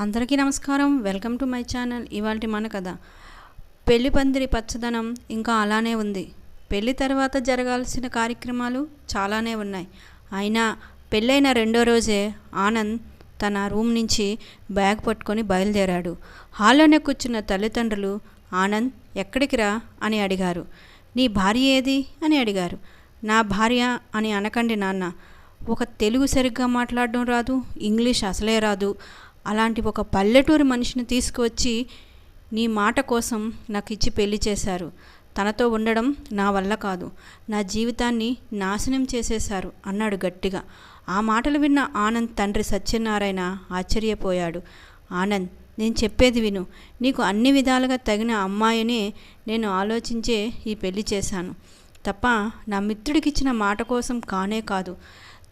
అందరికీ నమస్కారం. Welcome to my channel. ఇవాళ మన కథ. పెళ్ళి పందిరి పచ్చదనం ఇంకా అలానే ఉంది. పెళ్ళి తర్వాత జరగాల్సిన కార్యక్రమాలు చాలానే ఉన్నాయి. అయినా పెళ్ళైన రెండో రోజే ఆనంద్ తన రూమ్ నుంచి బ్యాగ్ పట్టుకొని బయలుదేరాడు. హాల్లోనే కూర్చున్న తల్లిదండ్రులు ఆనంద్ ఎక్కడికి రా? అని అడిగారు. నీ భార్య ఏది? అని అడిగారు. నా భార్య అని అనకండి నాన్న. ఒక తెలుగు సరిగ్గా మాట్లాడడం రాదు ఇంగ్లీష్ అసలే రాదు. అలాంటి ఒక పల్లెటూరి మనిషిని తీసుకువచ్చి నీ మాట కోసం నాకు ఇచ్చి పెళ్ళి చేశారు. తనతో ఉండడం నా వల్ల కాదు. నా జీవితాన్ని నాశనం చేసేశారు అన్నాడు గట్టిగా. ఆ మాటలు విన్న ఆనంద్ తండ్రి సత్యనారాయణ ఆశ్చర్యపోయాడు. ఆనంద్ నేను చెప్పేది విను. నీకు అన్ని విధాలుగా తగిన అమ్మాయినే నేను ఆలోచించే ఈ పెళ్ళి చేశాను. తప్ప నా మిత్రుడికిచ్చిన మాట కోసం కానే కాదు.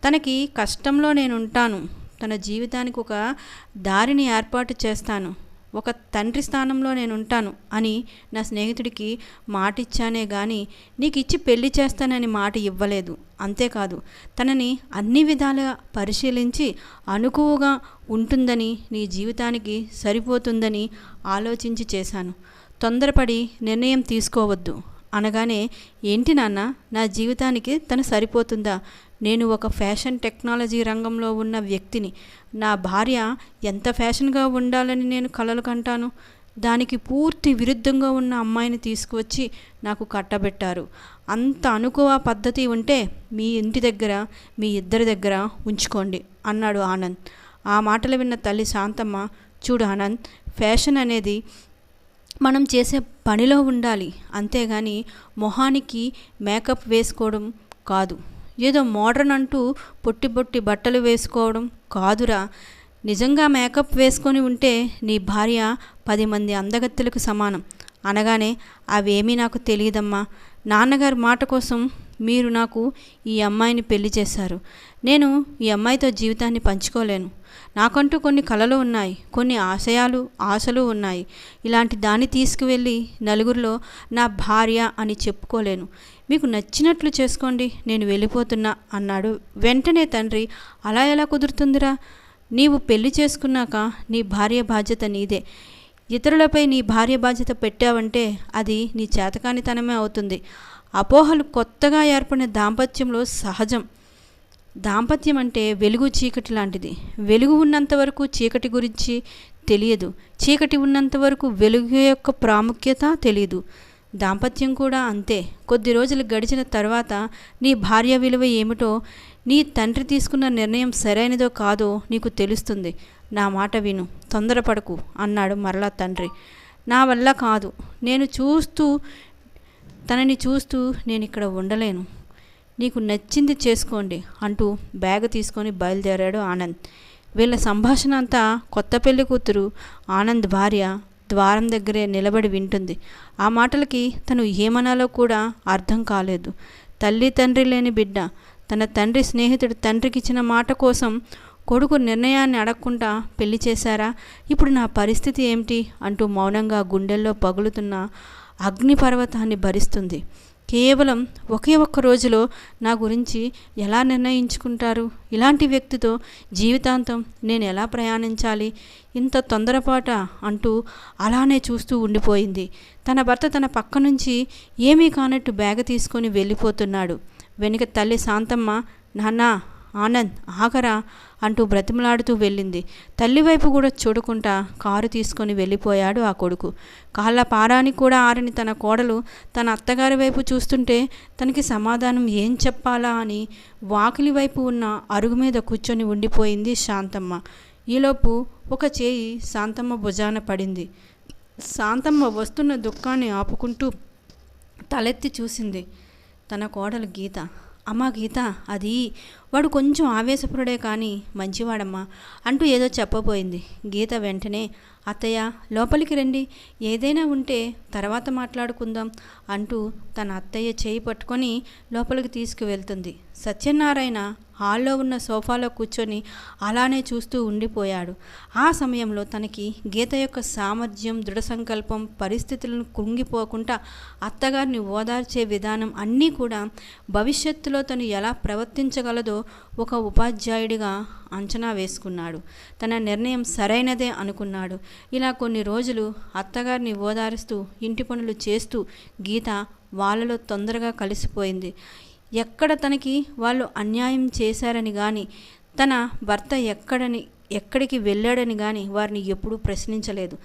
తనకి కష్టంలో నేను ఉంటాను తన జీవితానికి ఒక దారిని ఏర్పాటు చేస్తాను. ఒక తండ్రి స్థానంలో నేను ఉంటాను అని నా స్నేహితుడికి మాట ఇచ్చానే కానీ నీకు ఇచ్చి పెళ్ళి చేస్తానని మాట ఇవ్వలేదు. అంతేకాదు తనని అన్ని విధాలుగా పరిశీలించి అనుకువగా ఉంటుందని నీ జీవితానికి సరిపోతుందని ఆలోచించి చేశాను. తొందరపడి నిర్ణయం తీసుకోవద్దు. అనగానే ఏంటి నాన్న నా జీవితానికి తను సరిపోతుందా? నేను ఒక ఫ్యాషన్ టెక్నాలజీ రంగంలో ఉన్న వ్యక్తిని. నా భార్య ఎంత ఫ్యాషన్గా ఉండాలని నేను కలలు కంటాను? దానికి పూర్తి విరుద్ధంగా ఉన్న అమ్మాయిని తీసుకువచ్చి నాకు కట్టబెట్టారు. అంత అనుకువ పద్ధతి ఉంటే మీ ఇంటి దగ్గర మీ ఇద్దరి దగ్గర ఉంచుకోండి అన్నాడు ఆనంద్. ఆ మాటలు విన్న తల్లి శాంతమ్మ చూడు ఆనంద్ ఫ్యాషన్ అనేది మనం చేసే పనిలో ఉండాలి. అంతేగాని మొహానికి మేకప్ వేసుకోవడం కాదు. ఏదో మోడ్రన్ అంటూ పొట్టి పొట్టి బట్టలు వేసుకోవడం కాదురా. నిజంగా మేకప్ వేసుకొని ఉంటే నీ భార్య పది మంది అందగత్తెలకు సమానం. అనగానే అవేమీ నాకు తెలియదమ్మా. నాన్నగారి మాట కోసం మీరు నాకు ఈ అమ్మాయిని పెళ్ళి చేశారు. నేను ఈ అమ్మాయితో జీవితాన్ని పంచుకోలేను. నాకంటూ కొన్ని కళలు ఉన్నాయి కొన్ని ఆశయాలు ఆశలు ఉన్నాయి. ఇలాంటి దాన్ని తీసుకువెళ్ళి నలుగురిలో నా భార్య అని చెప్పుకోలేను. మీకు నచ్చినట్లు చేసుకోండి నేను వెళ్ళిపోతున్నా అన్నాడు. వెంటనే తండ్రి అలా ఎలా కుదురుతుందిరా? నీవు పెళ్ళి చేసుకున్నాక నీ భార్య బాధ్యత నీదే. ఇతరులపై నీ భార్య బాధ్యత పెట్టావంటే అది నీ చేతకానితనమే అవుతుంది. అపోహలు కొత్తగా ఏర్పడిన దాంపత్యంలో సహజం. దాంపత్యం అంటే వెలుగు చీకటి లాంటిది. వెలుగు ఉన్నంత వరకు చీకటి గురించి తెలియదు. చీకటి ఉన్నంత వరకు వెలుగు యొక్క ప్రాముఖ్యత తెలియదు. దాంపత్యం కూడా అంతే. కొద్ది రోజులు గడిచిన తర్వాత నీ భార్య విలువ ఏమిటో నీ తండ్రి తీసుకున్న నిర్ణయం సరైనదో కాదో నీకు తెలుస్తుంది. నా మాట విను. తొందరపడకు అన్నాడు మరలా తండ్రి. నా వల్ల కాదు. నేను చూస్తూ తనని చూస్తూ నేను ఇక్కడ ఉండలేను. నీకు నచ్చింది చేసుకోండి అంటూ బ్యాగ్ తీసుకొని బయలుదేరాడు ఆనంద్. వీళ్ళ సంభాషణ అంతా కొత్త పెళ్ళి కూతురు ఆనంద్ భార్య ద్వారం దగ్గరే నిలబడి వింటుంది. ఆ మాటలకి తను ఏమనాలో కూడా అర్థం కాలేదు. తల్లి తండ్రి లేని బిడ్డ తన తండ్రి స్నేహితుడు తండ్రికి ఇచ్చిన మాట కోసం కొడుకు నిర్ణయాన్ని అడగకుండా పెళ్ళి చేశారా? ఇప్పుడు నా పరిస్థితి ఏమిటి? అంటూ మౌనంగా గుండెల్లో పగులుతున్న అగ్నిపర్వతాన్ని భరిస్తుంది. కేవలం ఒకే ఒక్క రోజులో నా గురించి ఎలా నిర్ణయించుకుంటారు? ఇలాంటి వ్యక్తితో జీవితాంతం నేను ఎలా ప్రయాణించాలి? ఇంత తొందరపాట అంటూ అలానే చూస్తూ ఉండిపోయింది. తన భర్త తన పక్క నుంచి ఏమీ కానట్టు బ్యాగ్ తీసుకొని వెళ్ళిపోతున్నాడు. వెనుక తల్లి శాంతమ్మ నాన్న ఆనంద్ ఆగరా అంటూ బ్రతిమలాడుతూ వెళ్ళింది. తల్లివైపు కూడా చూడకుండా కారు తీసుకొని వెళ్ళిపోయాడు ఆ కొడుకు. కాళ్ళ పారానికి కూడా ఆరని తన కోడలు తన అత్తగారి వైపు చూస్తుంటే తనకి సమాధానం ఏం చెప్పాలా అని వాకిలి వైపు ఉన్న అరుగు మీద కూర్చొని ఉండిపోయింది శాంతమ్మ. ఈలోపు ఒక చేయి శాంతమ్మ భుజాన పడింది. శాంతమ్మ వస్తున్న దుఃఖాన్ని ఆపుకుంటూ తలెత్తి చూసింది తన కోడలు గీత. అమ్మా గీత అది వాడు కొంచెం ఆవేశపరుడే కానీ మంచివాడమ్మా అంటూ ఏదో చెప్పబోయింది. గీత వెంటనే అత్తయ్య లోపలికి రండి. ఏదైనా ఉంటే తర్వాత మాట్లాడుకుందాం అంటూ తన అత్తయ్య చేయి పట్టుకొని లోపలికి తీసుకువెళ్తుంది. సత్యనారాయణ హాల్లో ఉన్న సోఫాలో కూర్చొని అలానే చూస్తూ ఉండిపోయాడు. ఆ సమయంలో తనకి గీత యొక్క సామర్థ్యం దృఢ సంకల్పం పరిస్థితులను కృంగిపోకుండా అత్తగారిని ఓదార్చే విధానం అన్నీ కూడా భవిష్యత్తులో తను ఎలా ప్రవర్తించగలదో ఒక ఉపాధ్యాయుడిగా అంచనా వేసుకున్నాడు. తన నిర్ణయం సరైనదే అనుకున్నాడు. ఇలా కొన్ని రోజులు అత్తగారిని ఓదారుస్తూ ఇంటి పనులు చేస్తూ గీత వాళ్ళలో తొందరగా కలిసిపోయింది. ఎక్కడ తనకి వాళ్ళు అన్యాయం చేశారని కానీ తన భర్త ఎక్కడని ఎక్కడికి వెళ్ళాడని కానీ వారిని ఎప్పుడూ ప్రశ్నించలేదు.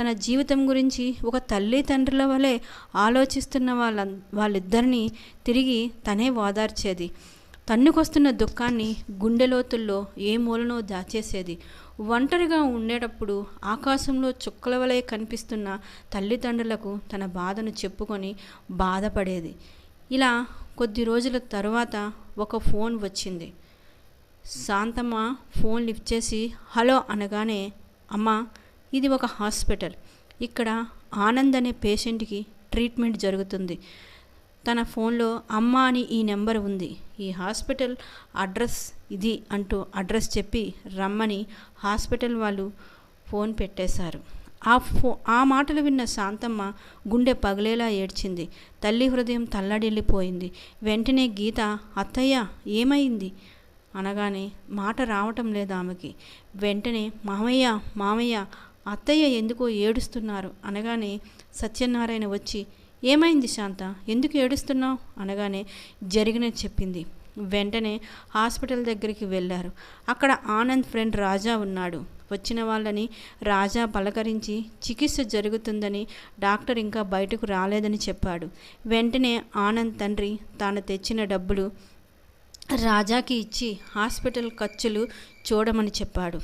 తన జీవితం గురించి ఒక తల్లి తండ్రుల వలె ఆలోచిస్తున్న వాళ్ళ వాళ్ళిద్దరినీ తిరిగి తనే ఓదార్చేది. తన్నుకొస్తున్న దుఃఖాన్ని గుండెలోతుల్లో ఏ మూలనో దాచేసేది. ఒంటరిగా ఉండేటప్పుడు ఆకాశంలో చుక్కల వలె కనిపిస్తున్న తల్లిదండ్రులకు తన బాధను చెప్పుకొని బాధపడేది. ఇలా కొద్ది రోజుల తరువాత ఒక ఫోన్ వచ్చింది. శాంతమ్మ ఫోన్ లిఫ్ట్ చేసి హలో అనగానే అమ్మ ఇది ఒక హాస్పిటల్. ఇక్కడ ఆనంద్ అనే పేషెంట్కి ట్రీట్మెంట్ జరుగుతుంది. తన ఫోన్లో అమ్మ అని ఈ నెంబర్ ఉంది. ఈ హాస్పిటల్ అడ్రస్ ఇది అంటూ అడ్రస్ చెప్పి రమ్మని హాస్పిటల్ వాళ్ళు ఫోన్ పెట్టేశారు. ఆ ఫో ఆ మాటలు విన్న శాంతమ్మ గుండె పగిలేలా ఏడ్చింది. తల్లి హృదయం తల్లడిల్లిపోయింది. వెంటనే గీత అత్తయ్య ఏమైంది? అనగానే మాట రావటం లేదు ఆమెకి. వెంటనే మామయ్య మామయ్య అత్తయ్య ఎందుకో ఏడుస్తున్నారు? అనగానే సత్యనారాయణ వచ్చి ఏమైంది శాంత? ఎందుకు ఏడుస్తున్నావు? అనగానే జరిగినది చెప్పింది. వెంటనే హాస్పిటల్ దగ్గరికి వెళ్ళారు. అక్కడ ఆనంద్ ఫ్రెండ్ రాజా ఉన్నాడు. వచ్చిన వాళ్ళని రాజా పలకరించి చికిత్స జరుగుతుందని డాక్టర్ ఇంకా బయటకు రాలేదని చెప్పాడు. వెంటనే ఆనంద్ తండ్రి తాను తెచ్చిన డబ్బులు రాజాకి ఇచ్చి హాస్పిటల్ ఖర్చులు చూడమని చెప్పాడు.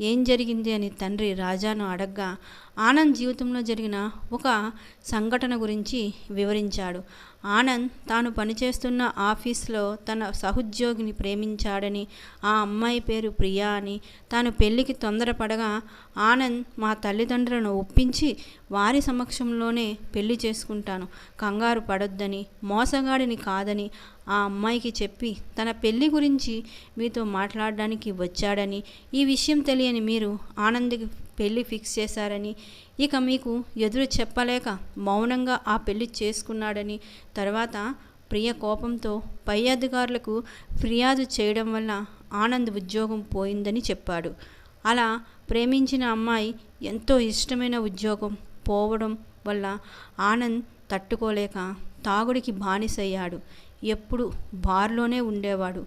ఏం జరిగింది అని తండ్రి రాజాను అడగ్గా ఆనంద్ జీవితంలో జరిగిన ఒక సంఘటన గురించి వివరించాడు. ఆనంద్ తాను పనిచేస్తున్న ఆఫీస్లో తన సహోద్యోగిని ప్రేమించాడని ఆ అమ్మాయి పేరు ప్రియా అని తాను పెళ్ళికి తొందరపడగా ఆనంద్ మా తల్లిదండ్రులను ఒప్పించి వారి సమక్షంలోనే పెళ్ళి చేసుకుంటాను. కంగారు పడొద్దని మోసగాడిని కాదని ఆ అమ్మాయికి చెప్పి తన పెళ్ళి గురించి మీతో మాట్లాడడానికి వచ్చాడని ఈ విషయం తెలియని మీరు ఆనంద్కి పెళ్ళి ఫిక్స్ చేశారని. ఇక మీకు ఎదురు చెప్పలేక మౌనంగా ఆ పెళ్ళి చేసుకున్నాడని. తర్వాత ప్రియ కోపంతో పై అధికారులకు ఫిర్యాదు చేయడం వల్ల ఆనంద్ ఉద్యోగం పోయిందని చెప్పాడు. అలా ప్రేమించిన అమ్మాయి ఎంతో ఇష్టమైన ఉద్యోగం పోవడం వల్ల ఆనంద్ తట్టుకోలేక తాగుడికి బానిసయ్యాడు. ఎప్పుడు బార్లోనే ఉండేవాడు.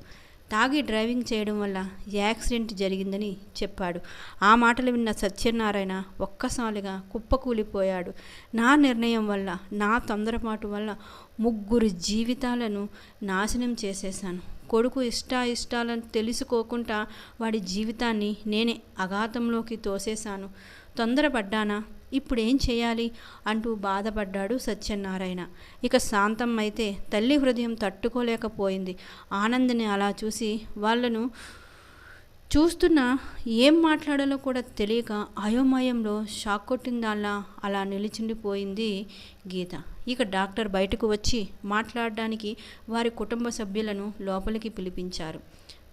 తాగి డ్రైవింగ్ చేయడం వల్ల యాక్సిడెంట్ జరిగిందని చెప్పాడు. ఆ మాటలు విన్న సత్యనారాయణ ఒక్కసారిగా కుప్పకూలిపోయాడు. నా నిర్ణయం వల్ల నా తొందరపాటు వల్ల ముగ్గురు జీవితాలను నాశనం చేసేశాను. కొడుకు ఇష్టాయిష్టాలను తెలుసుకోకుండా వాడి జీవితాన్ని నేనే అఘాతంలోకి తోసేశాను. తొందరపడ్డానా? ఇప్పుడు ఏం చేయాలి? అంటూ బాధపడ్డాడు సత్యనారాయణ. ఇక శాంతం అయితే తల్లి హృదయం తట్టుకోలేకపోయింది. ఆనందిని అలా చూసి వాళ్ళను చూస్తున్న ఏం మాట్లాడాలో కూడా తెలియక అయోమయంలో షాక్ కొట్టిందాల్లా అలా నిలిచిండిపోయింది గీత. ఇక డాక్టర్ బయటకు వచ్చి మాట్లాడడానికి వారి కుటుంబ సభ్యులను లోపలికి పిలిపించారు.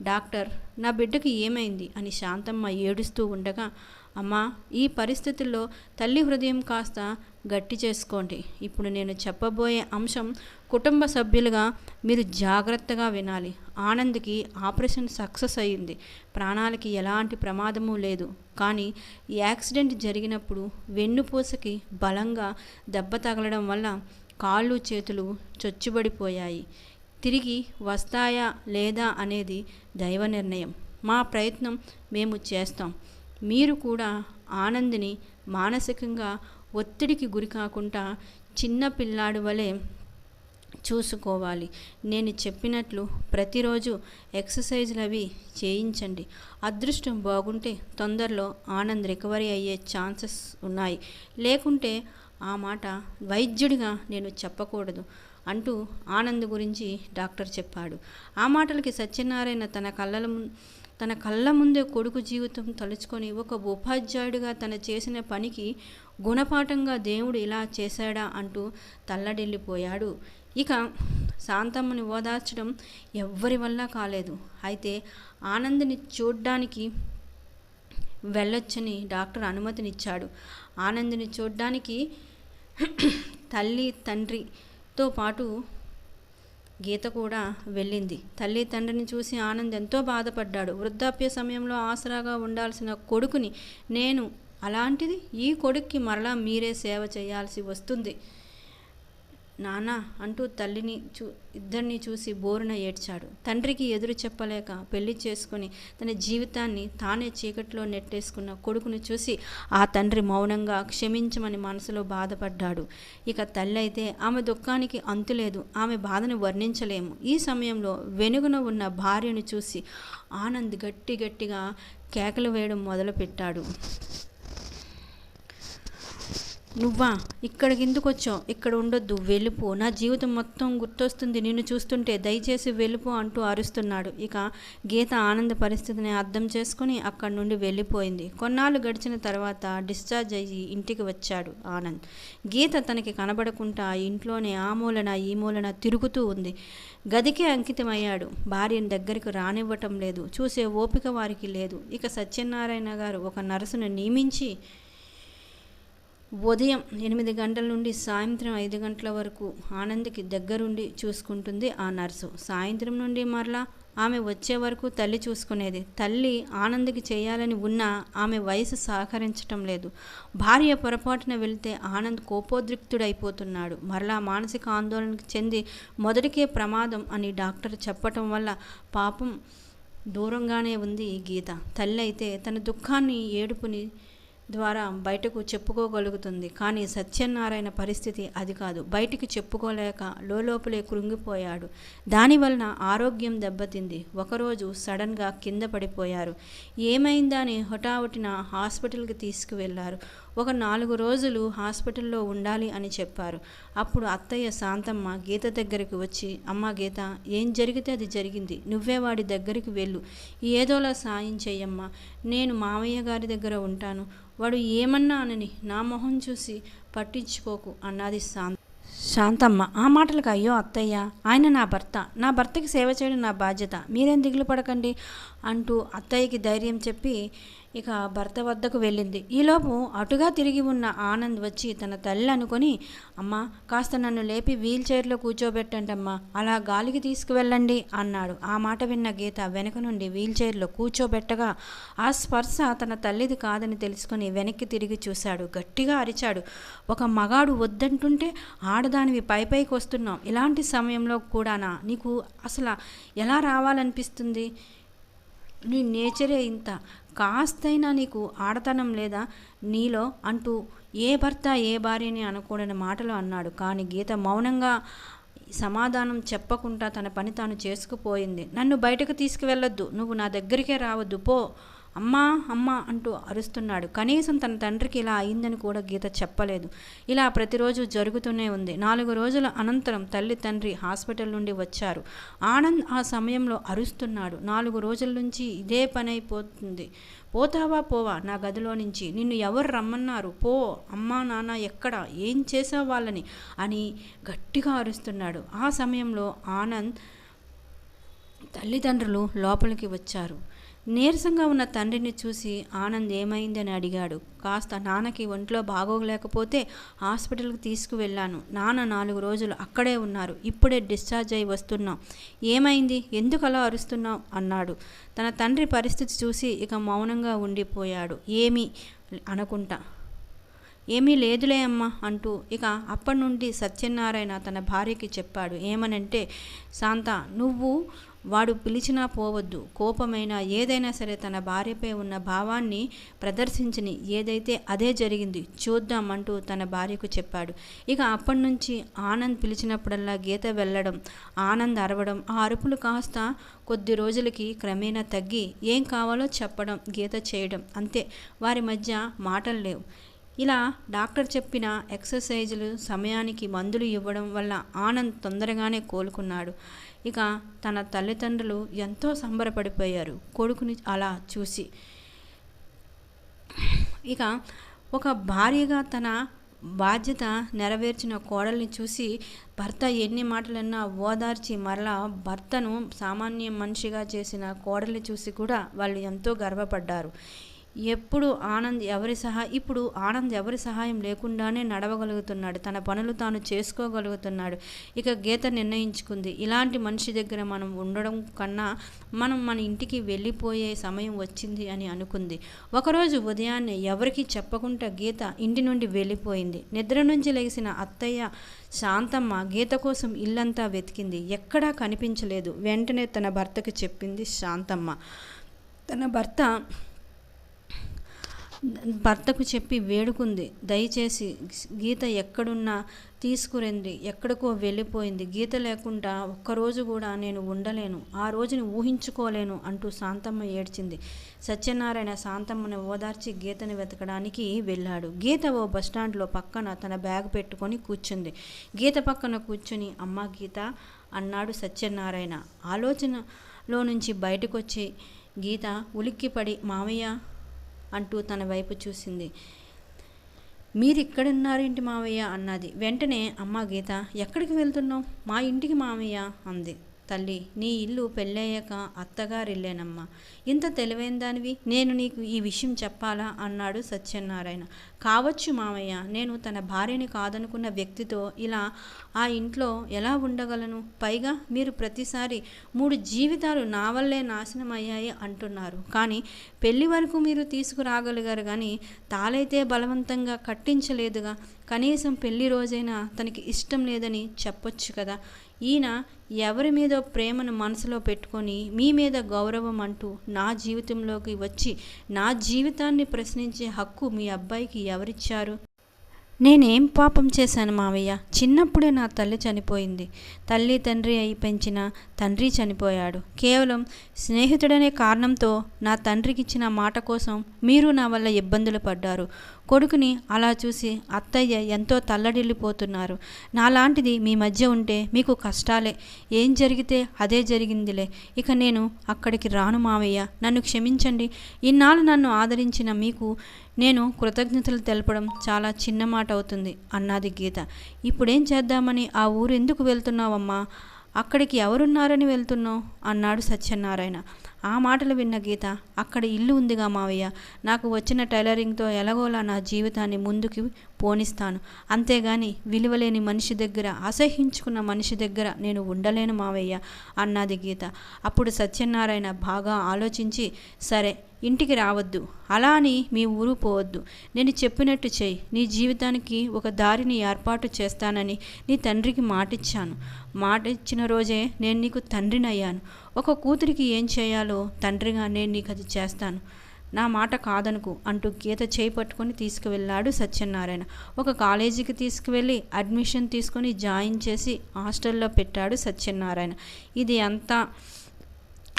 డాక్టర్ నా బిడ్డకి ఏమైంది? అని శాంతమ్మ ఏడుస్తూ ఉండగా అమ్మా ఈ పరిస్థితుల్లో తల్లి హృదయం కాస్త గట్టి చేసుకోండి. ఇప్పుడు నేను చెప్పబోయే అంశం కుటుంబ సభ్యులుగా మీరు జాగ్రత్తగా వినాలి. ఆనంద్కి ఆపరేషన్ సక్సెస్ అయ్యింది ప్రాణాలకి ఎలాంటి ప్రమాదము లేదు. కానీ యాక్సిడెంట్ జరిగినప్పుడు వెన్నుపూసకి బలంగా దెబ్బ తగలడం వల్ల కాళ్ళు చేతులు చొచ్చుబడిపోయాయి. తిరిగి వస్తాయా లేదా అనేది దైవ నిర్ణయం. మా ప్రయత్నం మేము చేస్తాం. మీరు కూడా ఆనందిని మానసికంగా ఒత్తిడికి గురి కాకుండా చిన్న పిల్లాడు వలె చూసుకోవాలి. నేను చెప్పినట్లు ప్రతిరోజు ఎక్సర్సైజ్లు అవి చేయించండి. అదృష్టం బాగుంటే తొందరలో ఆనంద్ రికవరీ అయ్యే ఛాన్సెస్ ఉన్నాయి. లేకుంటే ఆ మాట వైద్యుడిగా నేను చెప్పకూడదు. అంటూ ఆనంద్ గురించి డాక్టర్ చెప్పాడు. ఆ మాటలకి సత్యనారాయణ తన కళ్ళల తన కళ్ళ ముందే కొడుకు జీవితం తలుచుకొని ఒక ఉపాధ్యాయుడిగా తన చేసిన పనికి గుణపాఠంగా దేవుడు ఇలా చేశాడా అంటూ తల్లడిల్లిపోయాడు. ఇక శాంతమ్మని ఓదార్చడం ఎవ్వరి వల్ల కాలేదు. అయితే ఆనంద్ని చూడ్డానికి వెళ్ళొచ్చని డాక్టర్ అనుమతినిచ్చాడు. ఆనంద్ని చూడ్డానికి తల్లి తండ్రి తో పాటు గీత కూడా వెళ్ళింది. తల్లి తండ్రిని చూసి ఆనంద్ ఎంతో బాధపడ్డాడు. వృద్ధాప్య సమయంలో ఆసరాగా ఉండాల్సిన కొడుకుని నేను అలాంటిది ఈ కొడుక్కి మరలా మీరే సేవ చేయాల్సి వస్తుంది. నానా అంటూ తల్లిని చూ ఇద్దరిని చూసి బోరున ఏడ్చాడు. తండ్రికి ఎదురు చెప్పలేక పెళ్ళి చేసుకుని తన జీవితాన్ని తానే చీకట్లో నెట్టేసుకున్న కొడుకును చూసి ఆ తండ్రి మౌనంగా క్షమించమని మనసులో బాధపడ్డాడు. ఇక తల్లి అయితే ఆమె దుఃఖానికి అంతులేదు ఆమె బాధను వర్ణించలేము. ఈ సమయంలో వెనుగున ఉన్న భార్యను చూసి ఆనంద్ గట్టి గట్టిగా కేకలు వేయడం మొదలుపెట్టాడు. నువ్వా? ఇక్కడికి ఎందుకు వచ్చావు? ఇక్కడ ఉండొద్దు వెలుపు నా జీవితం మొత్తం గుర్తొస్తుంది. నిన్ను చూస్తుంటే దయచేసి వెలుపు అంటూ అరుస్తున్నాడు. ఇక గీత ఆనంద పరిస్థితిని అర్థం చేసుకుని అక్కడి నుండి వెళ్ళిపోయింది. కొన్నాళ్ళు గడిచిన తర్వాత డిశ్చార్జ్ అయ్యి ఇంటికి వచ్చాడు ఆనంద్. గీత తనకి కనబడకుండా ఇంట్లోనే ఆ మూలన ఈ మూలన తిరుగుతూ ఉంది. గదికే అంకితమయ్యాడు. భార్యను దగ్గరికి రానివ్వటం లేదు. చూసే ఓపిక వారికి లేదు. ఇక సత్యనారాయణ గారు ఒక నర్సును నియమించి ఉదయం ఎనిమిది గంటల నుండి సాయంత్రం ఐదు గంటల వరకు ఆనంద్కి దగ్గరుండి చూసుకుంటుంది ఆ నర్సు. సాయంత్రం నుండి మరలా ఆమె వచ్చే వరకు తల్లి చూసుకునేది. తల్లి ఆనంద్కి చేయాలని ఉన్నా ఆమె వయసు సహకరించటం లేదు. భార్య పొరపాటున వెళితే ఆనంద్ కోపోద్రిక్తుడైపోతున్నాడు. మరలా మానసిక ఆందోళనకు చెంది మొదటికే ప్రమాదం అని డాక్టర్ చెప్పటం వల్ల పాపం దూరంగానే ఉంది ఈ గీత. తల్లి అయితే తన దుఃఖాన్ని ఏడుపుని ద్వారా బయటకు చెప్పుకోగలుగుతుంది. కానీ సత్యనారాయణ పరిస్థితి అది కాదు. బయటికి చెప్పుకోలేక లోపలే కృంగిపోయాడు. దానివలన ఆరోగ్యం దెబ్బతింది. ఒకరోజు సడన్గా కింద పడిపోయారు. ఏమైందని హుటాహుటిన హాస్పిటల్కి తీసుకువెళ్ళారు ఒక నాలుగు రోజులు హాస్పిటల్లో ఉండాలి అని చెప్పారు. అప్పుడు అత్తయ్య శాంతమ్మ గీత దగ్గరికి వచ్చి అమ్మ గీత ఏం జరిగితే అది జరిగింది. నువ్వే వాడి దగ్గరికి వెళ్ళు. ఏదోలా సాయం చెయ్యమ్మా. నేను మామయ్య గారి దగ్గర ఉంటాను. వాడు ఏమన్నా అనని నా మొహం చూసి పట్టించుకోకు అన్నది శాంత. శాంతమ్మ ఆ మాటలకు అయ్యో అత్తయ్య ఆయన నా భర్త. నా భర్తకి సేవ చేయడం నా బాధ్యత. మీరేం దిగులు పడకండి అంటూ అత్తయ్యకి ధైర్యం చెప్పి ఇక భర్త వద్దకు వెళ్ళింది. ఈలోపు అటుగా తిరిగి ఉన్న ఆనంద్ వచ్చి తన తల్లి అనుకొని అమ్మ కాస్త నన్ను లేపి వీల్ చైర్లో కూర్చోబెట్టండి అమ్మా అలా గాలికి తీసుకువెళ్ళండి అన్నాడు. ఆ మాట విన్న గీత వెనక నుండి వీల్ చైర్లో కూర్చోబెట్టగా ఆ స్పర్శ తన తల్లిది కాదని తెలుసుకొని వెనక్కి తిరిగి చూశాడు. గట్టిగా అరిచాడు. ఒక మగాడు వద్దంటుంటే ఆడదానివి పై పైకి వస్తున్నాం. ఇలాంటి సమయంలో కూడానా? నీకు అసలు ఎలా రావాలనిపిస్తుంది? నీ నేచరే ఇంత. కాస్తైనా నీకు ఆడతనం లేదా? నీలో అంటూ ఏ భర్త ఏ భార్యని అనకూడని మాటలు అన్నాడు. కానీ గీత మౌనంగా సమాధానం చెప్పకుండా తన పని తాను చేసుకుపోయింది. నన్ను బయటకు తీసుకువెళ్ళొద్దు. నువ్వు నా దగ్గరికే రావద్దు. పో. అమ్మా అమ్మా అంటూ అరుస్తున్నాడు. కనీసం తన తండ్రికి ఇలా అయిందని కూడా గీత చెప్పలేదు. ఇలా ప్రతిరోజు జరుగుతూనే ఉంది. నాలుగు రోజుల అనంతరం తల్లి తండ్రి హాస్పిటల్ నుండి వచ్చారు. ఆనంద్ ఆ సమయంలో అరుస్తున్నాడు. నాలుగు రోజుల నుంచి ఇదే పని అయిపోతుంది. పోతావా పోవా నా గదిలో నుంచి. నిన్ను ఎవరు రమ్మన్నారు? పో. అమ్మా నాన్న ఎక్కడ? ఏం చేసావు వాళ్ళని? అని గట్టిగా అరుస్తున్నాడు. ఆ సమయంలో ఆనంద్ తల్లిదండ్రులు లోపలికి వచ్చారు. నీరసంగా ఉన్న తండ్రిని చూసి ఆనంద్ ఏమైందని అడిగాడు. కాస్త నాన్నకి ఒంట్లో బాగోలేకపోతే హాస్పిటల్కి తీసుకువెళ్ళాను. నాన్న నాలుగు రోజులు అక్కడే ఉన్నారు. ఇప్పుడే డిశ్చార్జ్ అయి వస్తున్నాం. ఏమైంది? ఎందుకు అలా అరుస్తున్నావు? అన్నాడు. తన తండ్రి పరిస్థితి చూసి ఇక మౌనంగా ఉండిపోయాడు. ఏమీ? అనుకుంటా. ఏమీ లేదులే అమ్మా అంటూ ఇక అప్పటి నుండి సత్యనారాయణ తన భార్యకి చెప్పాడు. ఏమనంటే శాంత నువ్వు వాడు పిలిచినా పోవద్దు. కోపమైనా ఏదైనా సరే తన భార్యపై ఉన్న భావాన్ని ప్రదర్శించని ఏదైతే అదే జరిగింది చూద్దామంటూ తన భార్యకు చెప్పాడు. ఇక అప్పటి నుంచి ఆనంద్ పిలిచినప్పుడల్లా గీత వెళ్ళడం ఆనంద్ అరవడం ఆ అరుపులు కాస్త కొద్ది రోజులకి క్రమేణా తగ్గి ఏం కావాలో చెప్పడం గీత చేయడం అంతే. వారి మధ్య మాటలు లేవు. ఇలా డాక్టర్ చెప్పిన ఎక్సర్సైజులు సమయానికి మందులు ఇవ్వడం వల్ల ఆనంద్ తొందరగానే కోలుకున్నాడు. ఇక తన తల్లిదండ్రులు ఎంతో సంబరపడిపోయారు కొడుకుని అలా చూసి. ఇక ఒక భార్యగా తన బాధ్యత నెరవేర్చిన కోడల్ని చూసి భర్త ఎన్ని మాటలన్నా ఓదార్చి మరలా భర్తను సామాన్య మనిషిగా చేసిన కోడల్ని చూసి కూడా వాళ్ళు ఎంతో గర్వపడ్డారు. ఎప్పుడు ఆనంద్ ఎవరి సహా ఇప్పుడు ఆనంద్ ఎవరి సహాయం లేకుండానే నడవగలుగుతున్నాడు. తన పనులు తాను చేసుకోగలుగుతున్నాడు. ఇక గీత నిర్ణయించుకుంది. ఇలాంటి మనిషి దగ్గర మనం ఉండడం కన్నా మనం మన ఇంటికి వెళ్ళిపోయే సమయం వచ్చింది అని అనుకుంది. ఒకరోజు ఉదయాన్నే ఎవరికి చెప్పకుండా గీత ఇంటి నుండి వెళ్ళిపోయింది. నిద్ర నుంచి లెగిసిన అత్తయ్య శాంతమ్మ గీత కోసం ఇల్లంతా వెతికింది. ఎక్కడా కనిపించలేదు. వెంటనే తన భర్తకు చెప్పింది శాంతమ్మ. తన భర్త భర్తకు చెప్పి వేడుకుంది. దయచేసి గీత ఎక్కడున్నా తీసుకురండి. ఎక్కడికో వెళ్ళిపోయింది. గీత లేకుండా ఒక్కరోజు కూడా నేను ఉండలేను. ఆ రోజుని ఊహించుకోలేను అంటూ శాంతమ్మ ఏడ్చింది. సత్యనారాయణ శాంతమ్మను ఓదార్చి గీతని వెతకడానికి వెళ్ళాడు. గీత ఓ బస్టాండ్లో పక్కన తన బ్యాగ్ పెట్టుకొని కూర్చుంది. గీత పక్కన కూర్చుని అమ్మ గీత అన్నాడు సత్యనారాయణ. ఆలోచనలో నుంచి బయటకొచ్చి గీత ఉలిక్కిపడి మామయ్య అంటూ తన వైపు చూసింది. మీరిక్కడున్నారేంటి మావయ్య? అన్నది. వెంటనే అమ్మ గీత ఎక్కడికి వెళ్తున్నావు? మా ఇంటికి మావయ్య అంది. తల్లి నీ ఇల్లు పెళ్ళయ్యాక అత్తగారిల్లేనమ్మా. ఇంత తెలివైన దానివి? నేను నీకు ఈ విషయం చెప్పాలా? అన్నాడు సత్యనారాయణ. కావచ్చు మామయ్య నేను తన భార్యని కాదనుకున్న వ్యక్తితో ఇలా ఆ ఇంట్లో ఎలా ఉండగలను? పైగా మీరు ప్రతిసారి మూడు జీవితాలు నా వల్లే నాశనం అయ్యాయి అంటున్నారు. కానీ పెళ్ళి వరకు మీరు తీసుకురాగలిగారు కానీ తాలైతే బలవంతంగా కట్టించలేదుగా. కనీసం పెళ్ళి రోజైనా తనకి ఇష్టం లేదని చెప్పొచ్చు కదా. ఈయన ఎవరి మీద ప్రేమను మనసులో పెట్టుకొని మీ మీద గౌరవం అంటూ నా జీవితంలోకి వచ్చి నా జీవితాన్ని ప్రశ్నించే హక్కు మీ అబ్బాయికి ఎవరిచ్చారు? నేనేం పాపం చేశాను మావయ్య? చిన్నప్పుడే నా తల్లి చనిపోయింది. తల్లి తండ్రి అయి పెంచిన తండ్రి చనిపోయాడు. కేవలం స్నేహితుడనే కారణంతో నా తండ్రికి ఇచ్చిన మాట కోసం మీరు నా వల్ల ఇబ్బందులు పడ్డారు. కొడుకుని అలా చూసి అత్తయ్య ఎంతో తల్లడిల్లిపోతున్నారు. నాలాంటిది మీ మధ్య ఉంటే మీకు కష్టాలే. ఏం జరిగితే అదే జరిగిందిలే. ఇక నేను అక్కడికి రాను మావయ్య. నన్ను క్షమించండి. ఇన్నాళ్ళు నన్ను ఆదరించిన మీకు నేను కృతజ్ఞతలు తెలపడం చాలా చిన్న మాట అవుతుంది అన్నది గీత. ఇప్పుడేం చేద్దామని ఆ ఊరు ఎందుకు వెళ్తున్నావమ్మా? అక్కడికి ఎవరున్నారని వెళ్తున్నావు? అన్నాడు సత్యనారాయణ. ఆ మాటలు విన్న గీత అక్కడ ఇల్లు ఉందిగా మావయ్య. నాకు వచ్చిన టైలరింగ్తో ఎలాగోలా నా జీవితాన్ని ముందుకు పోనిస్తాను. అంతేగాని విలువలేని మనిషి దగ్గర అసహించుకున్న మనిషి దగ్గర నేను ఉండలేను మావయ్య అన్నది గీత. అప్పుడు సత్యనారాయణ బాగా ఆలోచించి సరే ఇంటికి రావద్దు. అలా అని మీ ఊరు పోవద్దు. నేను చెప్పినట్టు చెయ్యి. నీ జీవితానికి ఒక దారిని ఏర్పాటు చేస్తానని నీ తండ్రికి మాటిచ్చాను. మాట ఇచ్చిన రోజే నేను నీకు తండ్రిని అయ్యాను ఒక కూతురికి ఏం చేయాలో తండ్రిగా నేను నీకు అది చేస్తాను. నా మాట కాదనుకు అంటూ గీత చేయి పట్టుకొని తీసుకువెళ్ళాడు సత్యనారాయణ. ఒక కాలేజీకి తీసుకువెళ్ళి అడ్మిషన్ తీసుకొని జాయిన్ చేసి హాస్టల్లో పెట్టాడు సత్యనారాయణ. ఇది అంతా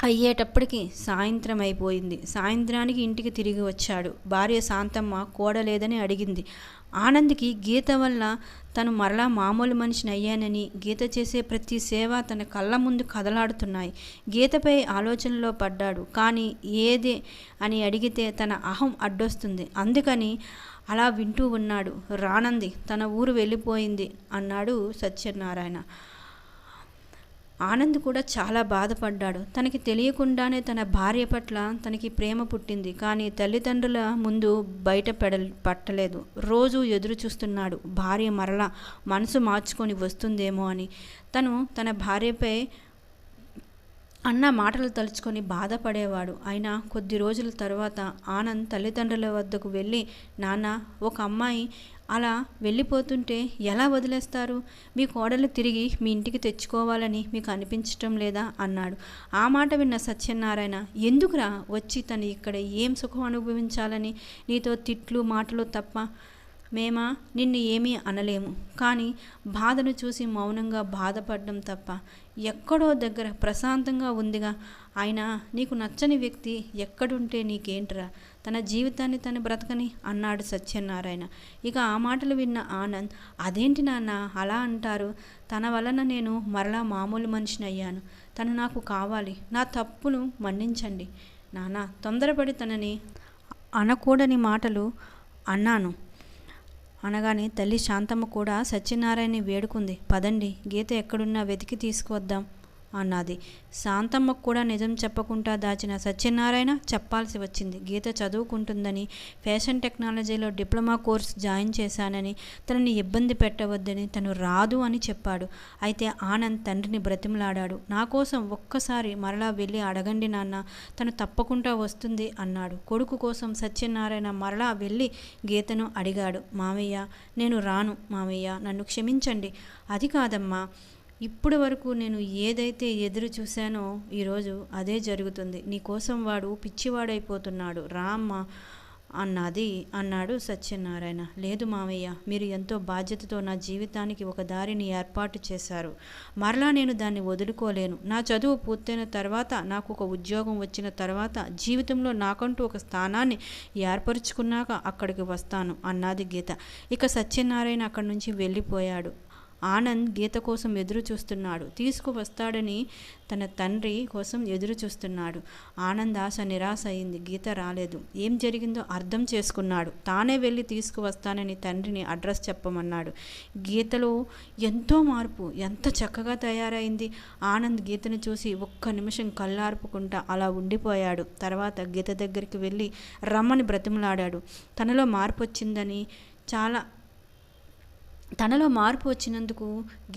అయ్యేటప్పటికి సాయంత్రం అయిపోయింది. సాయంత్రానికి ఇంటికి తిరిగి వచ్చాడు. భార్య శాంతమ్మ కూడలేదని అడిగింది. ఆనంద్కి గీత వల్ల తను మరలా మామూలు మనిషిని అయ్యానని గీత చేసే ప్రతి సేవ తన కళ్ళ ముందు కదలాడుతున్నాయి. గీతపై ఆలోచనలో పడ్డాడు. కానీ ఏదే అని అడిగితే తన అహం అడ్డొస్తుంది. అందుకని అలా వింటూ ఉన్నాడు. రానంది తన ఊరు వెళ్ళిపోయింది అన్నాడు సత్యనారాయణ. ఆనంద్ కూడా చాలా బాధపడ్డాడు. తనకి తెలియకుండానే తన భార్య పట్ల తనకి ప్రేమ పుట్టింది. కానీ తల్లిదండ్రుల ముందు బయట పెడ పట్టలేదు. రోజు ఎదురు చూస్తున్నాడు. భార్య మరలా మనసు మార్చుకొని వస్తుందేమో అని. తను తన భార్యపై అన్న మాటలు తలుచుకొని బాధపడేవాడు. అయినా కొద్ది రోజుల తర్వాత ఆనంద్ తల్లిదండ్రుల వద్దకు వెళ్ళి నాన్న ఒక అమ్మాయి అలా వెళ్ళిపోతుంటే ఎలా వదిలేస్తారు? మీ కోడలు తిరిగి మీ ఇంటికి తెచ్చుకోవాలని మీకు అనిపించటం లేదా? అన్నాడు. ఆ మాట విన్న సత్యనారాయణ ఎందుకురా వచ్చి తను ఇక్కడ ఏం సుఖం అనుభవించాలని నీతో తిట్లు మాటలు తప్ప మేమా? నిన్ను ఏమీ అనలేము. కానీ బాధను చూసి మౌనంగా బాధపడడం తప్ప ఎక్కడో దగ్గర ప్రశాంతంగా ఉందిగా. ఆయన నీకు నచ్చని వ్యక్తి ఎక్కడుంటే నీకేంట్రా? తన జీవితాన్ని తను బ్రతకని అన్నాడు సత్యనారాయణ. ఇక ఆ మాటలు విన్న ఆనంద్ అదేంటి నాన్న? అలా అంటారు. తన వలన నేను మరలా మామూలు మనిషిని అయ్యాను. తను నాకు కావాలి. నా తప్పును మన్నించండి. నాన్న తొందరపడి తనని అనకూడని మాటలు అన్నాను. అనగానే తల్లి శాంతమ్మ కూడా సత్యనారాయణని వేడుకుంది. పదండి గీత ఎక్కడున్నా వెతికి తీసుకువద్దాం. అన్నది. శాంతమ్మకు కూడా నిజం చెప్పకుండా దాచిన సత్యనారాయణ చెప్పాల్సి వచ్చింది. గీత చదువుకుంటుందని ఫ్యాషన్ టెక్నాలజీలో డిప్లొమా కోర్స్ జాయిన్ చేశానని తనని ఇబ్బంది పెట్టవద్దని తను రాదు అని చెప్పాడు. అయితే ఆనంద్ తండ్రిని బ్రతిమలాడాడు. నా కోసం ఒక్కసారి మరలా వెళ్ళి అడగండి నాన్న తను తప్పకుండా వస్తుంది అన్నాడు. కొడుకు కోసం సత్యనారాయణ మరలా వెళ్ళి గీతను అడిగాడు. మామయ్య నేను రాను మామయ్య నన్ను క్షమించండి. అది కాదమ్మా ఇప్పటి వరకు నేను ఏదైతే ఎదురు చూశానో ఈరోజు అదే జరుగుతుంది. నీకోసం వాడు పిచ్చివాడైపోతున్నాడు. రామ్మ అన్నది అన్నాడు సత్యనారాయణ. లేదు మామయ్య మీరు ఎంతో బాధ్యతతో నా జీవితానికి ఒక దారిని ఏర్పాటు చేశారు. మరలా నేను దాన్ని వదులుకోలేను. నా చదువు పూర్తయిన తర్వాత నాకు ఒక ఉద్యోగం వచ్చిన తర్వాత జీవితంలో నాకంటూ ఒక స్థానాన్ని ఏర్పరుచుకున్నాక అక్కడికి వస్తాను అన్నది గీత. ఇక సత్యనారాయణ అక్కడి నుంచి వెళ్ళిపోయాడు. ఆనంద్ గీత కోసం ఎదురు చూస్తున్నాడు తీసుకువస్తాడని తన తండ్రి కోసం ఎదురు చూస్తున్నాడు ఆనంద్ ఆశ నిరాశ అయింది. గీత రాలేదు. ఏం జరిగిందో అర్థం చేసుకున్నాడు. తానే వెళ్ళి తీసుకువస్తానని తండ్రిని అడ్రస్ చెప్పమన్నాడు. గీతలో ఎంతో మార్పు ఎంత చక్కగా తయారైంది. ఆనంద్ గీతను చూసి ఒక్క నిమిషం కళ్ళార్పుకుంటా అలా ఉండిపోయాడు. తర్వాత గీత దగ్గరికి వెళ్ళి రమ్మని బ్రతిమలాడాడు. తనలో మార్పు వచ్చిందని చాలా తనలో మార్పు వచ్చినందుకు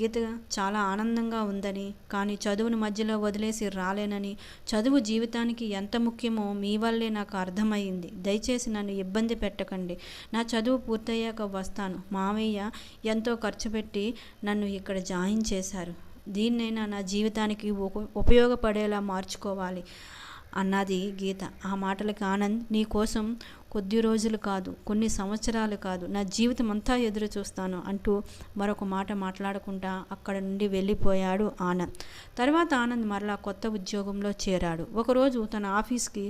గీత చాలా ఆనందంగా ఉందని కానీ చదువును మధ్యలో వదిలేసి రాలేనని చదువు జీవితానికి ఎంత ముఖ్యమో మీ వల్లే నాకు అర్థమైంది దయచేసి నన్ను ఇబ్బంది పెట్టకండి. నా చదువు పూర్తయ్యాక వస్తాను. మామయ్య ఎంతో ఖర్చు పెట్టి నన్ను ఇక్కడ జాయిన్ చేశారు. దీన్నైనా నా జీవితానికి ఉపయోగపడేలా మార్చుకోవాలి అన్నది గీత. ఆ మాటలకి ఆనంద్ నీ కోసం కొద్ది రోజులు కాదు కొన్ని సంవత్సరాలు కాదు నా జీవితం అంతా ఎదురు చూస్తాను అంటూ మరొక మాట మాట్లాడకుండా అక్కడ నుండి వెళ్ళిపోయాడు ఆనంద్. తర్వాత ఆనంద్ మరలా కొత్త ఉద్యోగంలో చేరాడు. ఒకరోజు తన ఆఫీస్కి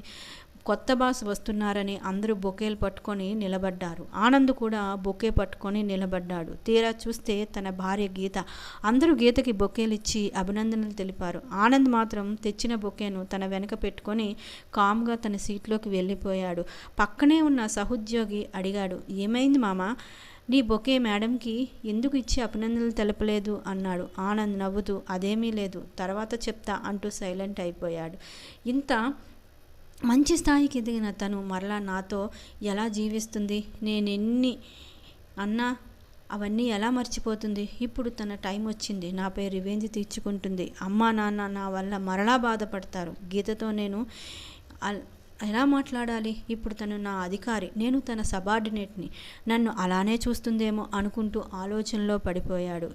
కొత్త బాస్ వస్తున్నారని అందరూ బొకేలు పట్టుకొని నిలబడ్డారు. ఆనంద్ కూడా బొకే పట్టుకొని నిలబడ్డాడు. తీరా చూస్తే తన భార్య గీత. అందరూ గీతకి బొకేలు ఇచ్చి అభినందనలు తెలిపారు. ఆనంద్ మాత్రం తెచ్చిన బొకేను తన వెనక పెట్టుకొని కామ్గా తన సీట్లోకి వెళ్ళిపోయాడు. పక్కనే ఉన్న సహోద్యోగి అడిగాడు ఏమైంది మామ? నీ బొకే మేడంకి ఎందుకు ఇచ్చి అభినందనలు తెలపలేదు? అన్నాడు. ఆనంద్ నవ్వుతూ అదేమీ లేదు. తర్వాత చెప్తా అంటూ సైలెంట్ అయిపోయాడు. ఇంత మంచి స్థాయికి ఎదిగిన తను మరలా నాతో ఎలా జీవిస్తుంది నేను ఎన్ని అన్నా అవన్నీ ఎలా మర్చిపోతుంది? ఇప్పుడు తన టైం వచ్చింది నాపై రివేంజ్ తీర్చుకుంటుంది. అమ్మా నాన్న నా వల్ల మరలా బాధపడతారు. గీతతో నేను ఎలా మాట్లాడాలి? ఇప్పుడు తను నా అధికారి నేను తన సబార్డినేట్ని. నన్ను అలానే చూస్తుందేమో అనుకుంటూ ఆలోచనలో పడిపోయాడు.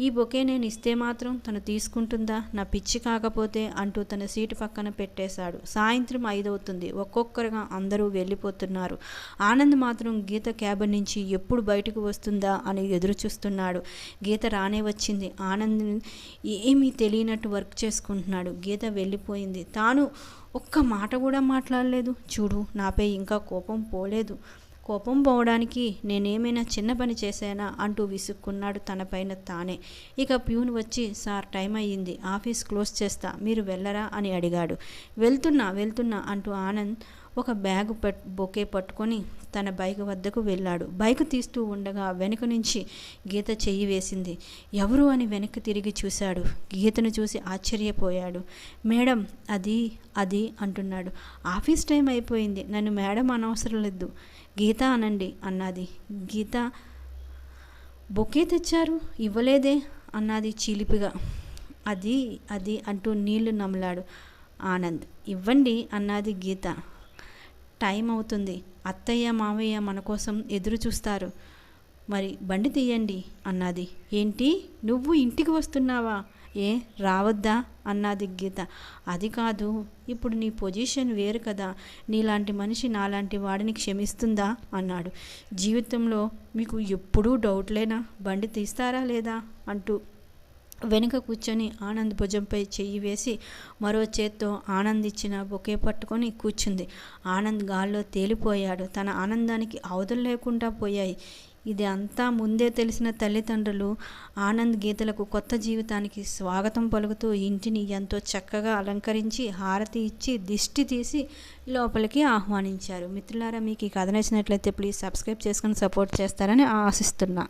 ఈ బొకే నేను ఇస్తే మాత్రం తను తీసుకుంటుందా? నా పిచ్చి కాకపోతే అంటూ తన సీటు పక్కన పెట్టేశాడు. సాయంత్రం ఐదవుతుంది. ఒక్కొక్కరుగా అందరూ వెళ్ళిపోతున్నారు. ఆనంద్ మాత్రం గీత క్యాబిన్ నుంచి ఎప్పుడు బయటకు వస్తుందా అని ఎదురు చూస్తున్నాడు గీత రానే వచ్చింది. ఆనంద్ ఏమీ తెలియనట్టు వర్క్ చేసుకుంటున్నాడు. గీత వెళ్ళిపోయింది. తాను ఒక్క మాట కూడా మాట్లాడలేదు. చూడు నాపై ఇంకా కోపం పోలేదు. కోపం పోవడానికి నేనేమైనా చిన్న పని చేశానా అంటూ విసుక్కున్నాడు తనపైన తానే. ఇక ప్యూన్ వచ్చి సార్ టైం అయ్యింది. ఆఫీస్ క్లోజ్ చేస్తా. మీరు వెళ్ళరా? అని అడిగాడు. వెళ్తున్నా వెళ్తున్నా అంటూ ఆనంద్ ఒక బ్యాగ్ పట్ బొకే పట్టుకొని తన బైక్ వద్దకు వెళ్ళాడు. బైక్ తీస్తూ ఉండగా వెనుక నుంచి గీత చెయ్యి వేసింది. ఎవరు? అని వెనక్కి తిరిగి చూశాడు. గీతను చూసి ఆశ్చర్యపోయాడు. మేడం అది అది అంటున్నాడు. ఆఫీస్ టైం అయిపోయింది. నన్ను మేడం అనవసరం లేదు. గీత అనండి అన్నది. గీత బొకే తెచ్చారు ఇవ్వలేదే అన్నది చీలిపిగా. అది అది అంటూ నీళ్ళు నమలాడు ఆనంద్. ఇవ్వండి అన్నది గీత. టైం అవుతుంది. అత్తయ్య మామయ్య మన కోసం ఎదురు చూస్తారు. మరి బండి తీయండి అన్నది. ఏంటి? నువ్వు ఇంటికి వస్తున్నావా? ఏ రావద్దా? అన్నది గీత. అది కాదు ఇప్పుడు నీ పొజిషన్ వేరు కదా. నీలాంటి మనిషి నాలాంటి వాడిని క్షమిస్తుందా? అన్నాడు. జీవితంలో మీకు ఎప్పుడూ డౌట్లేనా బండి తీస్తారా లేదా? అంటూ వెనుక కూర్చొని ఆనంద్ భుజంపై చెయ్యి వేసి మరో చేత్తో ఆనంద్ ఇచ్చిన బొకే పట్టుకొని కూర్చుంది. ఆనంద్ గాల్లో తేలిపోయాడు. తన ఆనందానికి అవధులు లేకుండా పోయాయి. ఇది అంతా ముందే తెలిసిన తల్లిదండ్రులు ఆనంద్ గీతలకు కొత్త జీవితానికి స్వాగతం పలుకుతూ ఇంటిని ఎంతో చక్కగా అలంకరించి హారతి ఇచ్చి దిష్టి తీసి లోపలికి ఆహ్వానించారు. మిత్రులారా మీకు ఈ కథ నచ్చినట్లయితే ప్లీజ్ సబ్స్క్రైబ్ చేసుకొని సపోర్ట్ చేస్తారని ఆశిస్తున్నా.